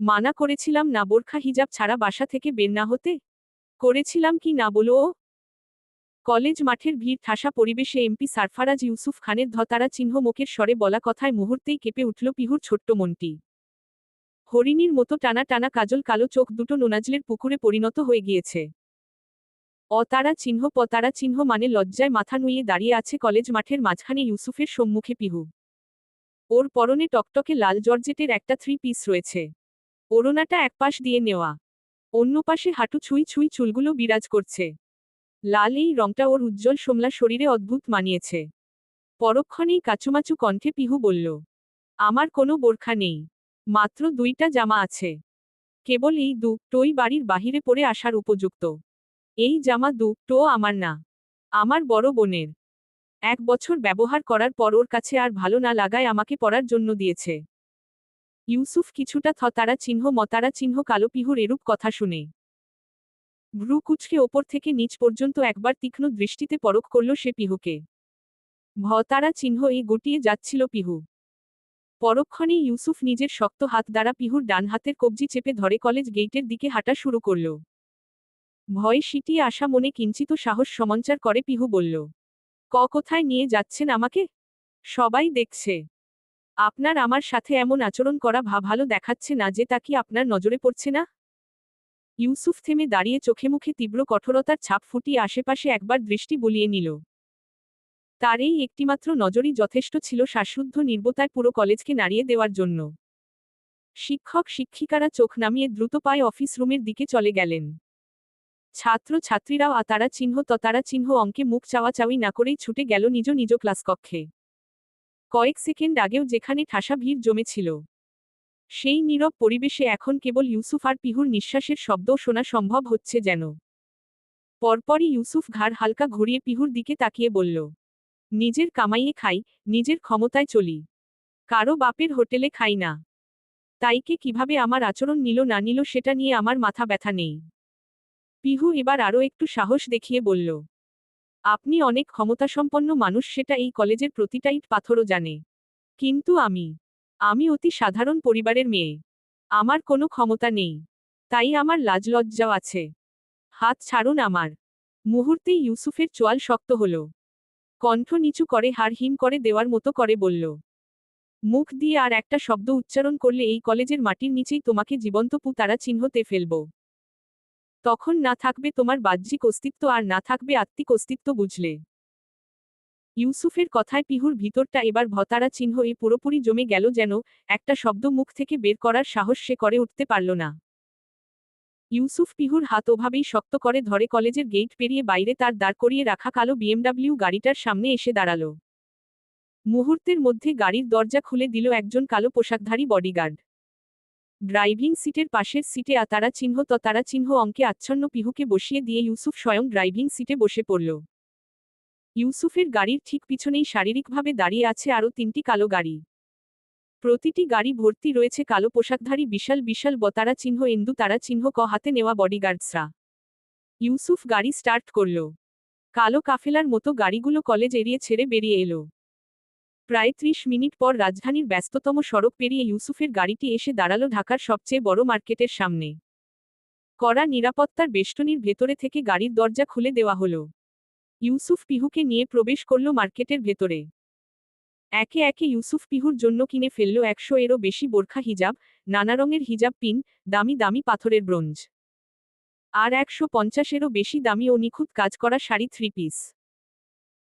মানা করেছিলাম না বোরখা হিজাব ছাড়া বাসা থেকে বের না হতে? করেছিলাম কি না বলো ও? কলেজ মাঠের ভিড়, ঠাসা পরিবেশে এমপি সারফারাজ ইউসুফ খানের ধতারা চিহ্ন মুখের স্বরে বলা কথায় মুহূর্তেই কেঁপে উঠল পিহুর ছোট্ট মনটি। হরিণীর মতো টানা টানা কাজল কালো চোখ দুটো নোনাজলের পুকুরে পরিণত হয়ে গিয়েছে। অতারা চিহ্ন, পতারা চিহ্ন মানে লজ্জায় মাথা নুইয়ে দাঁড়িয়ে আছে কলেজ মাঠের মাঝখানে ইউসুফের সম্মুখে পিহু। ওর পরনে টকটকে লাল জর্জেটের একটা থ্রি পিস রয়েছে। ওড়নাটা একপাশ দিয়ে নেওয়া। অন্য পাশে হাঁটু ছুঁই ছুঁই চুলগুলো বিরাজ করছে। লাল এই রংটা ওর উজ্জ্বল সোমলা শরীরে অদ্ভুত মানিয়েছে। পরক্ষণেই কাচুমাচু কণ্ঠে পিহু বলল, আমার কোনো বোরখা নেই। মাত্র দুইটা জামা আছে। কেবল এই দু টোই বাড়ির বাহিরে পরে আসার উপযুক্ত। এই জামা দু টো আমার না। আমার বড় বোনের। এক বছর ব্যবহার করার পর ওর কাছে আর ভালো না লাগায় আমাকে পরার জন্য দিয়েছে। ইউসুফ কিছুটা থতারা চিহ্ন মতারা চিহ্ন কালো পিহুর এরূপ কথা শুনে। ভ্রু কুচকে ওপর থেকে নিচ পর্যন্ত একবার তীক্ষ্ণ দৃষ্টিতে পরখ করল সে পিহুকে। ভতারা চিহ্ন এই গুটিয়ে যাচ্ছিল পিহু। পরক্ষণে ইউসুফ নিজের শক্ত হাত দ্বারা পিহুর ডান হাতের কবজি চেপে ধরে কলেজ গেইটের দিকে হাঁটা শুরু করল। ভয়ে সিটিয়ে আসা মনে কিঞ্চিত সাহস সঞ্চার করে পিহু বলল, ক কোথায় নিয়ে যাচ্ছেন আমাকে? সবাই দেখছে। আপনার আমার সাথে এমন আচরণ করা ভা, ভালো দেখাচ্ছে না যে তা কি আপনার নজরে পড়ছে না? ইউসুফ থেমে দাঁড়িয়ে চোখে মুখে তীব্র কঠোরতার ছাপ ফুটিয়ে আশেপাশে একবার দৃষ্টি বলিয়ে নিল। তার এই একটিমাত্র নজরই যথেষ্ট ছিল শ্বাসরুদ্ধ নির্বতায় পুরো কলেজকে নাড়িয়ে দেওয়ার জন্য। শিক্ষক শিক্ষিকারা চোখ নামিয়ে দ্রুত পায়ে অফিস রুমের দিকে চলে গেলেন। ছাত্র ছাত্রীরাও আতারা চিহ্ন ততারা চিহ্ন অঙ্কে মুখ চাওয়াচাওয়ি না করেই ছুটে গেল নিজ নিজ ক্লাস কক্ষে কয়েক সেকেন্ড আগেও যেখানে ঠাসা ভিড় জমেছিল। সেই নীরব পরিবেশে এখন কেবল ইউসুফ আর পিহুর নিঃশ্বাসের শব্দও শোনা সম্ভব হচ্ছে যেন। পরপরই ইউসুফ ঘাড় হালকা ঘুরিয়ে পিহুর দিকে তাকিয়ে বলল, নিজের কামাইয়ে খাই, নিজের ক্ষমতায় চলি। কারও বাপের হোটেলে খাই না। তাইকে কীভাবে আমার আচরণ নিল না নিল সেটা নিয়ে আমার মাথা ব্যথা নেই। পিহু এবার আরও একটু সাহস দেখিয়ে বলল আপনি অনেক ক্ষমতাসম্পন্ন মানুষ, সেটা এই কলেজের প্রতিটা ইট পাথরও জানে। কিন্তু আমি আমি অতি সাধারণ পরিবারের মেয়ে। আমার কোনো ক্ষমতা নেই। তাই আমার লাজ লজ্জাও আছে। হাত ছাড়ুন আমার। মুহূর্তেই ইউসুফের চোয়াল শক্ত হল। কণ্ঠ নিচু করে হার হিম করে দেওয়ার মতো করে বলল, মুখ দিয়ে আর একটা শব্দ উচ্চারণ করলে এই কলেজের মাটির নিচেই তোমাকে জীবন্ত পু, তারা চিহ্নতে ফেলব। তখন না থাকবে তোমার বাহ্যিক অস্তিত্ব আর না থাকবে আত্মিক অস্তিত্ব বুঝলে। ইউসুফের কথায় পিহুর ভিতরটা এবার ভতারা চিহ্ন এ পুরোপুরি জমে গেল যেন একটা শব্দ মুখ থেকে বের করার সাহস সে করে উঠতে পারল না। ইউসুফ পিহুর হাত ওভাবেই শক্ত করে ধরে কলেজের গেট পেরিয়ে বাইরে তার দাঁড় করিয়ে রাখা কালো বিএমডাব্লিউ গাড়িটার সামনে এসে দাঁড়াল। মুহূর্তের মধ্যে গাড়ির দরজা খুলে দিল একজন কালো পোশাকধারী বডিগার্ড। ড্রাইভিং সিটের পাশের সিটে আতারা চিহ্ন ততারা চিহ্ন অঙ্কে আচ্ছন্ন পিহুকে বসিয়ে দিয়ে ইউসুফ স্বয়ং ড্রাইভিং সিটে বসে পড়ল। ইউসুফের গাড়ির ঠিক পিছনেই শারীরিকভাবে দাঁড়িয়ে আছে আরও তিনটি কালো গাড়ি। প্রতিটি গাড়ি ভর্তি রয়েছে কালো পোশাকধারী বিশাল বিশাল বতারা চিহ্ন এন্দু তারা চিহ্ন ক হাতে নেওয়া বডিগার্ডসরা। ইউসুফ গাড়ি স্টার্ট করল। কালো কাফেলার মতো গাড়িগুলো কলেজ এড়িয়ে ছেড়ে বেরিয়ে এলো। প্রায় ত্রিশ মিনিট পর রাজধানীর ব্যস্ততম সড়ক পেরিয়ে ইউসুফের গাড়িটি এসে দাঁড়াল ঢাকার সবচেয়ে বড় মার্কেটের সামনে। কড়া নিরাপত্তার বেষ্টনীর ভেতরে থেকে গাড়ির দরজা খুলে দেওয়া হলো। ইউসুফ পিহুকে নিয়ে প্রবেশ করল মার্কেটের ভেতরে। একে একে ইউসুফ পিহুর জন্য কিনে ফেলল একশো এরও বেশি বোরখা হিজাব, নানা রঙের হিজাব পিন, দামি দামি পাথরের ব্রোঞ্জ। আর একশো পঞ্চাশেরও বেশি দামি ও নিখুঁত কাজ করা শাড়ি থ্রি পিস।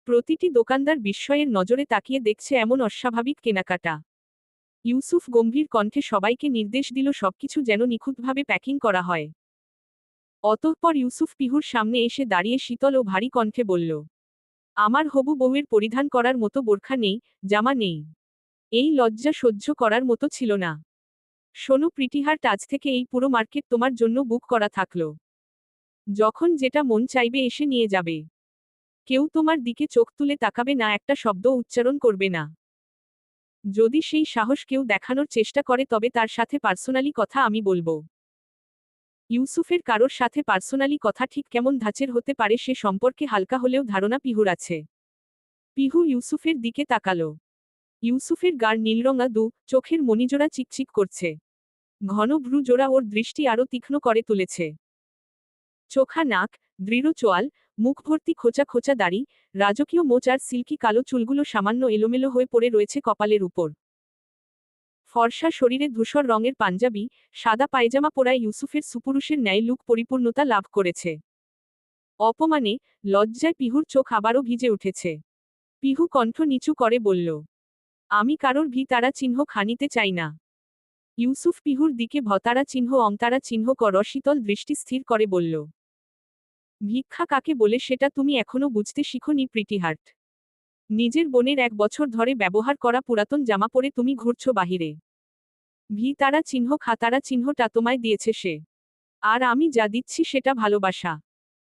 প্রতিটি দোকানদার বিস্ময়ের নজরে তাকিয়ে দেখছে এমন অস্বাভাবিক কেনাকাটা। ইউসুফ গম্ভীর কণ্ঠে সবাইকে নির্দেশ দিল সবকিছু যেন নিখুঁতভাবে প্যাকিং করা হয়। অতঃপর ইউসুফ পিহুর সামনে এসে দাঁড়িয়ে শীতল ও ভারী কণ্ঠে বলল, আমার হবু বউয়ের পরিধান করার মতো বোরখা নেই, জামা নেই। এই লজ্জা সহ্য করার মতো ছিল না। শোনো প্রিটিহার্ট আজ থেকে এই পুরো মার্কেট তোমার জন্য বুক করা থাকল। যখন যেটা মন চাইবে এসে নিয়ে যাবে। কেউ তোমার দিকে চোখ তুলে তাকাবে না, একটা শব্দ উচ্চারণ করবে না। যদি সেই সাহস কেউ দেখানোর চেষ্টা করে, তবে তার সাথে পার্সোনালি কথা আমি বলব। ইউসুফের কারোর সাথে পার্সোনালি কথা ঠিক কেমন ধাঁচের হতে পারে, সে সম্পর্কে হালকা হলেও ধারণা পিহুর আছে। পিহু ইউসুফের দিকে তাকালো। ইউসুফের গার নীলরঙা দু চোখের মণিজোড়া চিকচিক করছে। ঘন ভ্রু জোড়া ওর দৃষ্টি আরও তীক্ষ্ণ করে তুলেছে। চোখা নাক, দৃঢ় চোয়াল মুখ ভর্তি খোঁচা খোঁচা দাড়ি, রাজকীয় মোচ আর সিল্কি কালো চুলগুলো সামান্য এলোমেলো হয়ে পড়ে রয়েছে কপালের উপর। ফর্সা শরীরে ধূসর রঙের পাঞ্জাবি, সাদা পায়জামা পরায় ইউসুফের সুপুরুষের ন্যায় লুক পরিপূর্ণতা লাভ করেছে। অপমানে, লজ্জায় পিহুর চোখ আবারও ভিজে উঠেছে। পিহু কণ্ঠ নিচু করে বলল, আমি কারোর ভি তারা চিহ্ন খানিতে চাই না। ইউসুফ পিহুর দিকে ভতারা চিহ্ন অংতারা চিহ্ন কর শীতল দৃষ্টি স্থির করে বলল ভিক্ষা কাকে বলে সেটা তুমি এখনও বুঝতে শিখনি প্রীতিহার্ট নিজের বোনের এক বছর ধরে ব্যবহার করা পুরাতন জামা পরে তুমি ঘুরছ বাহিরে। ভি তারা চিহ্ন খাতারা চিহ্নটা তোমায় দিয়েছে সে। আর আমি যা দিচ্ছি সেটা ভালোবাসা।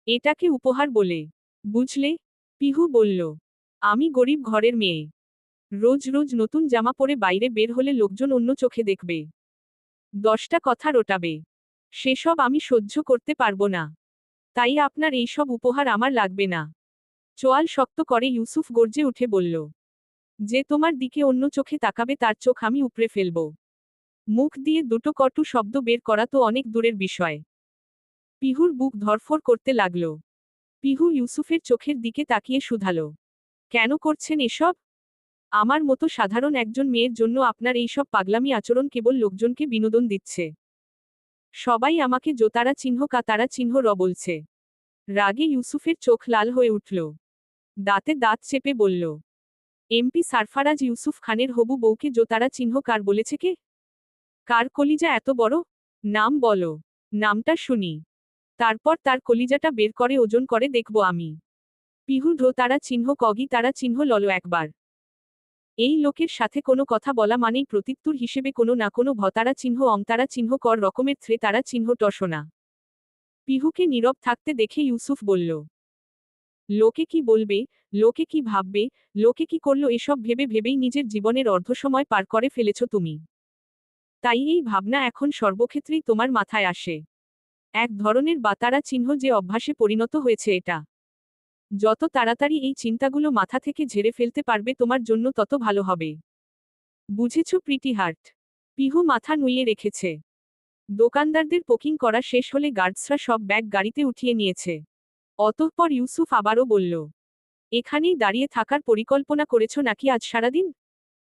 এটাকে উপহার বলে। বুঝলে? পিহু বলল, আমি গরিব ঘরের মেয়ে। রোজ রোজ নতুন জামা পরে বাইরে বের হলে লোকজন অন্য চোখে দেখবে। দশটা কথা রোটাবে। সেসব আমি সহ্য করতে পারব না। তাই আপনার এইসব উপহার আমার লাগবে না। চোয়াল শক্ত করে ইউসুফ গর্জে উঠে বলল, যে তোমার দিকে অন্য চোখে তাকাবে তার চোখ আমি উপড়ে ফেলব। মুখ দিয়ে দুটো কটু শব্দ বের করা তো অনেক দূরের বিষয়। পিহুর বুক ধরফর করতে লাগল। পিহু ইউসুফের চোখের দিকে তাকিয়ে শুধালো, কেন করছেন এসব? আমার মতো সাধারণ একজন মেয়ের জন্য আপনার এইসব পাগলামি আচরণ কেবল লোকজনকে বিনোদন দিচ্ছে। সবাই আমাকে জোতারা চিহ্ন কাতারা চিহ্ন র বলছে। রাগে ইউসুফের চোখ লাল হয়ে উঠল। দাঁতে দাঁত চেপে বলল এমপি সারফারাজ ইউসুফ খানের হবু বউকে জোতারা চিহ্ন কার বলেছে কে? কার কলিজা এত বড়? নাম বলো। নামটা শুনি। তারপর তার কলিজাটা বের করে ওজন করে দেখব আমি। পিহু ঢো তারা চিহ্ন কগি তারা চিহ্ন ললো একবার। এই লোকের সাথে কোনো কথা বলা মানেই প্রত্যুত্তর হিসেবে কোনো না কোনো ভতারা চিহ্ন, অংতারা চিহ্ন, কর রকমের থ্রে, তারা চিহ্ন টসনা পিহুকে নীরব থাকতে দেখে ইউসুফ বলল, লোকে কি বলবে? লোকে কি ভাববে? লোকে কি করল? এসব ভেবে ভেবেই নিজের জীবনের অর্ধসময় পার করে ফেলেছ তুমি। তাই এই ভাবনা এখন সর্বক্ষেত্রেই তোমার মাথায় আসে। এক ধরনের বাতারা চিহ্ন যে অভ্যাসে পরিণত হয়েছে এটা। যত তাড়াতাড়ি এই চিন্তাগুলো মাথা থেকে ঝেড়ে ফেলতে পারবে তোমার জন্য তত ভালো হবে। বুঝেছ প্রীতি হার্ট? পিহু মাথা নুইয়ে রেখেছে। দোকানদারদের পোকিং করা শেষ হলে গার্ডসরা সব ব্যাগ গাড়িতে উঠিয়ে নিয়েছে। অতঃপর ইউসুফ আবারও বলল, এখানেই দাঁড়িয়ে থাকার পরিকল্পনা করেছ নাকি আজ সারাদিন?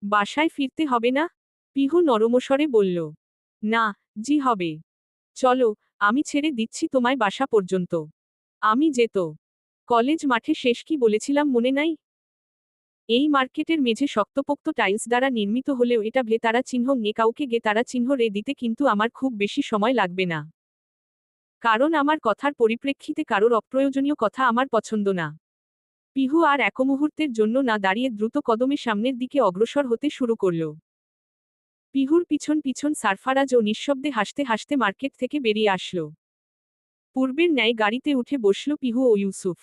বাসায় ফিরতে হবে না? পিহু নরমস্বরে বলল, না, জি হবে। চলো, আমি ছেড়ে দিচ্ছি তোমায় বাসা পর্যন্ত। আমি যেত। কলেজ মাঠে শেষ কি বলেছিলাম মনে নাই? এই মার্কেটের মেঝে শক্তপোক্ত টাইলস দ্বারা নির্মিত হলেও এটা ভে তারা চিহ্ন গে কাউকে গে তারা চিহ্ন রে দিতে কিন্তু আমার খুব বেশি সময় লাগবে না। কারণ আমার কথার পরিপ্রেক্ষিতে কারোর অপ্রয়োজনীয় কথা আমার পছন্দ না। পিহু আর এক মুহূর্তের জন্য না দাঁড়িয়ে দ্রুত কদমে সামনের দিকে অগ্রসর হতে শুরু করল। পিহুর পিছন পিছন সারফারাজ ও নিঃশব্দে হাসতে হাসতে মার্কেট থেকে বেরিয়ে আসল। পূর্বের ন্যায় গাড়িতে উঠে বসল পিহু ও ইউসুফ।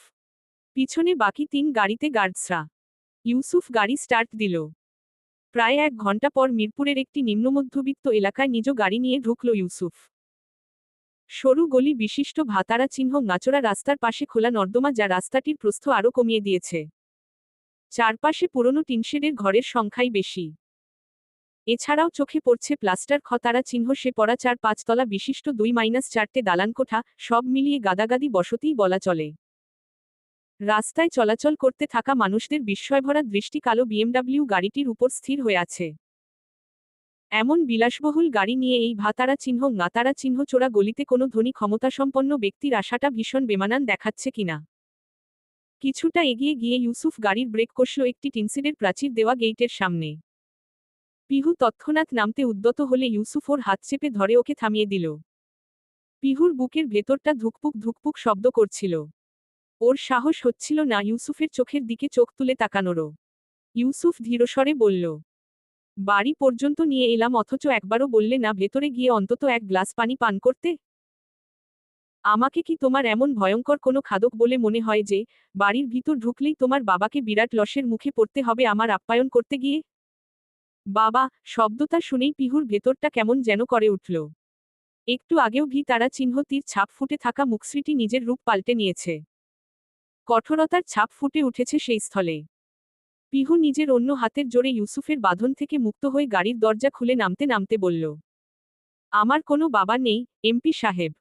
পিছনে বাকি তিন গাড়িতে গার্ডসরা। ইউসুফ গাড়ি স্টার্ট দিল। প্রায় এক ঘণ্টা পর মিরপুরের একটি নিম্নমধ্যবিত্ত এলাকায় নিজ গাড়ি নিয়ে ঢুকল ইউসুফ। সরু গলি বিশিষ্ট ভাতারা চিহ্ন নাচড়া রাস্তার পাশে খোলা নর্দমা যা রাস্তাটির প্রস্থ আরও কমিয়ে দিয়েছে। চারপাশে পুরনো টিনশেডের ঘরের সংখ্যাই বেশি। এছাড়াও চোখে পড়ছে প্লাস্টার খতারা চিহ্ন সে পড়া চার পাঁচতলা বিশিষ্ট দুই মাইনাস চারটে দালানকোঠা, সব মিলিয়ে গাদাগাদি বসতিই বলা চলে। রাস্তায় চলাচল করতে থাকা মানুষদের বিস্ময়ভরা দৃষ্টি কালো বিএমডাব্লিউ গাড়িটির উপর স্থির হয়ে আছে। এমন বিলাসবহুল গাড়ি নিয়ে এই ভাতারা চিহ্ন গাতারা চিহ্ন চোরা গলিতে কোনো ধনী ক্ষমতাসম্পন্ন ব্যক্তির আশাটা ভীষণ বেমানান দেখাচ্ছে কিনা? কিছুটা এগিয়ে গিয়ে ইউসুফ গাড়ির ব্রেক কষল একটি টিনসিডের প্রাচীর দেওয়া গেইটের সামনে। পিহু তৎক্ষণাৎ নামতে উদ্যত হলে ইউসুফ ওর হাত চেপে ধরে ওকে থামিয়ে দিল। পিহুর বুকের ভেতরটা ধুকপুক ধুকপুক শব্দ করছিল। ওর সাহস হচ্ছিল না ইউসুফের চোখের দিকে চোখ তুলে তাকানোরও। ইউসুফ ধীরস্বরে বলল, বাড়ি পর্যন্ত নিয়ে এলাম, অথচ একবারও বললে না, ভেতরে গিয়ে অন্তত এক গ্লাস পানি পান করতে। আমাকে কি তোমার এমন ভয়ঙ্কর কোনো খাদক বলে মনে হয় যে, বাড়ির ভিতর ঢুকলেই তোমার বাবাকে বিরাট লসের মুখে পড়তে হবে আমার আপ্যায়ন করতে গিয়ে? বাবা, শব্দটা শুনেই পিহুর ভেতরটা কেমন যেন করে উঠল। একটু আগেও ভি তারা চিহ্ন তীর ছাপ ফুটে থাকা মুখশ্রীটি নিজের রূপ পাল্টে নিয়েছে। কঠোরতার ছাপ ফুটে উঠেছে সেই স্থলে পিহু নিজের অন্য হাতের জোরে ইউসুফের বাঁধন থেকে মুক্ত হয়ে গাড়ির দরজা খুলে নামতে নামতে বলল, আমার কোনো বাবা নেই এমপি সাহেব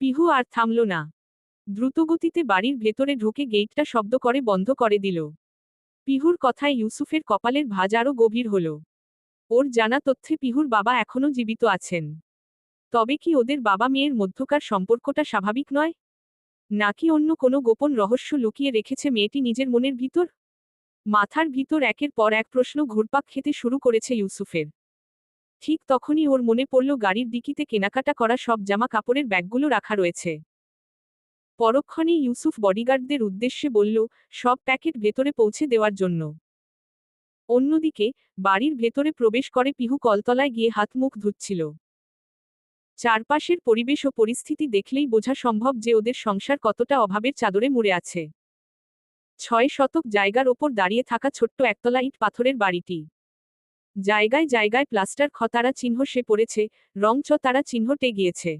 পিহু আর থামল না। দ্রুতগতিতে বাড়ির ভেতরে ঢুকে গেটটা শব্দ করে বন্ধ করে দিল। পিহুর কথায় ইউসুফের কপালের ভাজ আরও গভীর হল। ওর জানা তথ্যে পিহুর বাবা এখনও জীবিত আছেন। তবে কি ওদের বাবা মেয়ের মধ্যকার সম্পর্কটা স্বাভাবিক নয়? নাকি অন্য কোনো গোপন রহস্য লুকিয়ে রেখেছে মেয়েটি নিজের মনের ভিতর? মাথার ভিতর একের পর এক প্রশ্ন ঘুরপাক খেতে শুরু করেছে ইউসুফের। ঠিক তখনই ওর মনে পড়ল গাড়ির ডিকিতে কেনাকাটা করা সব জামা কাপড়ের ব্যাগগুলো রাখা রয়েছে। পরক্ষণেই ইউসুফ বডিগার্ডদের উদ্দেশ্যে বলল, সব প্যাকেট ভেতরে পৌঁছে দেওয়ার জন্য। অন্যদিকে, বাড়ির ভেতরে প্রবেশ করে পিহু কলতলায় গিয়ে হাত মুখ ধুচ্ছিল। চারপাশের পরিবেশ ও পরিস্থিতি দেখলেই বোঝা সম্ভব যে ওদের সংসার কতটা অভাবের চাদরে মুড়ে আছে। ছয় শতক জায়গার ওপর দাঁড়িয়ে থাকা ছোট্ট একতলা ইট পাথরের বাড়িটি। জায়গায় জায়গায় প্লাস্টার খতারা চিহ্ন সে পড়েছে, রং চ তারা চিহ্নটে গিয়েছে।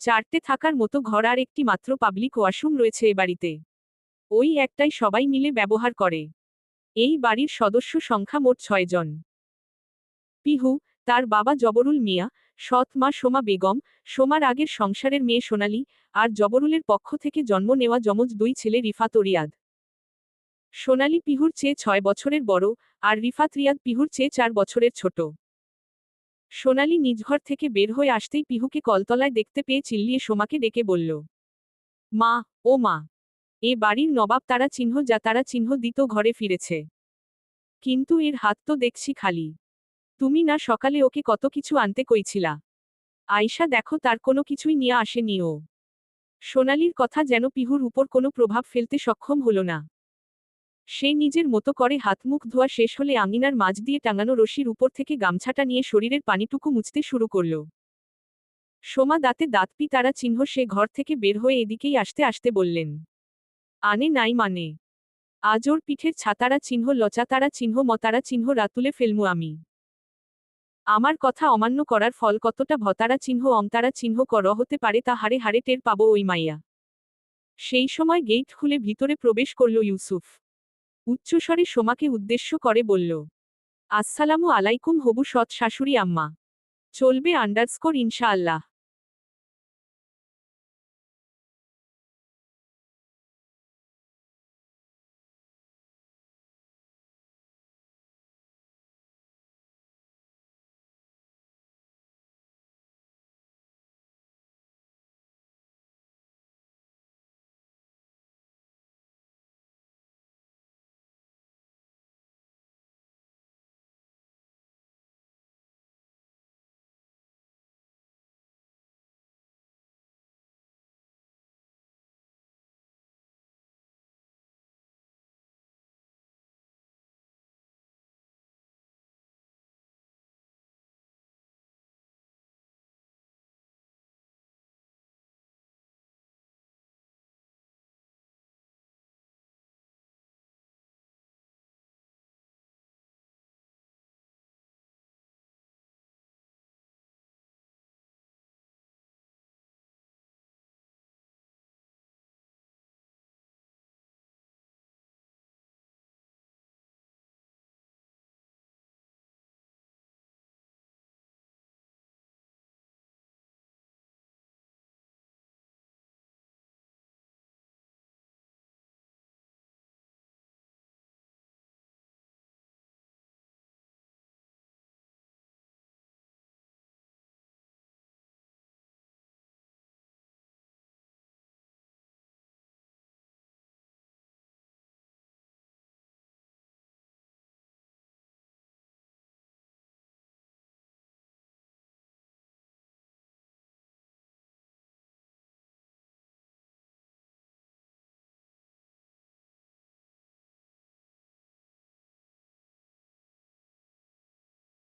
চারটে থাকার মতো ঘর আর একটি মাত্র পাবলিক ওয়াশরুম রয়েছে এ বাড়িতে। ওই একটাই সবাই মিলে ব্যবহার করে। এই বাড়ির সদস্য সংখ্যা মোট ছয়জন পিহু, তার বাবা জবরুল মিয়া সৎ মা সোমা বেগম, সোমার আগের সংসারের মেয়ে সোনালী, আর জবরুলের পক্ষ থেকে জন্ম নেওয়া যমজ দুই ছেলে রিফাত ও রিয়াদ। সোনালী পিহুর চেয়ে ছয় বছরের বড়, আর রিফাত রিয়াদ পিহুর চেয়ে চার বছরের ছোট। সোনালী নিজ ঘর থেকে বের হয়ে আসতেই পিহুকে কলতলায় দেখতে পেয়ে চিল্লিয়ে সোমাকে ডেকে বলল, মা, ও মা, এ বাড়ির নবাব তারা চিহ্ন যা তারা চিহ্ন দিত ঘরে ফিরেছে। কিন্তু এর হাত তো দেখছি খালি। তুমি না সকালে ওকে কত কিছু আনতে কইছিলা। আয়শা দেখো তার কোনো কিছুই নিয়ে আসেনি ও। সোনালির কথা যেন পিহুর উপর কোনো প্রভাব ফেলতে সক্ষম হল না। সে নিজের মতো করে হাতমুখ ধোয়া শেষ হলে আঙিনার মাঝ দিয়ে টাঙানো রশির উপর থেকে গামছাটা নিয়ে শরীরের পানিটুকু মুছতে শুরু করল। সোমা দাঁতে দাঁতপি তারা চিহ্ন সে ঘর থেকে বের হয়ে এদিকেই আসতে আসতে বললেন, আনে নাই মানে। আজ ওর পিঠের ছাতারা চিহ্ন, লচাতারা চিহ্ন, মতারা চিহ্ন রাতুলে ফেলমু আমি। আমার কথা অমান্য করার ফল কতটা ভতারা চিহ্ন অমতারা চিহ্ন কর হতে পারে তা হারে হারে টের পাবো ওই মাইয়া। সেই সময় গেট খুলে ভিতরে প্রবেশ করল ইউসুফ। উচ্চস্বরে সোমাকে উদ্দেশ্য করে বলল, আসসালামু আলাইকুম হবু সৎ শাশুড়ি আম্মা। চলবে আন্ডারস্কোর ইনশাআল্লাহ।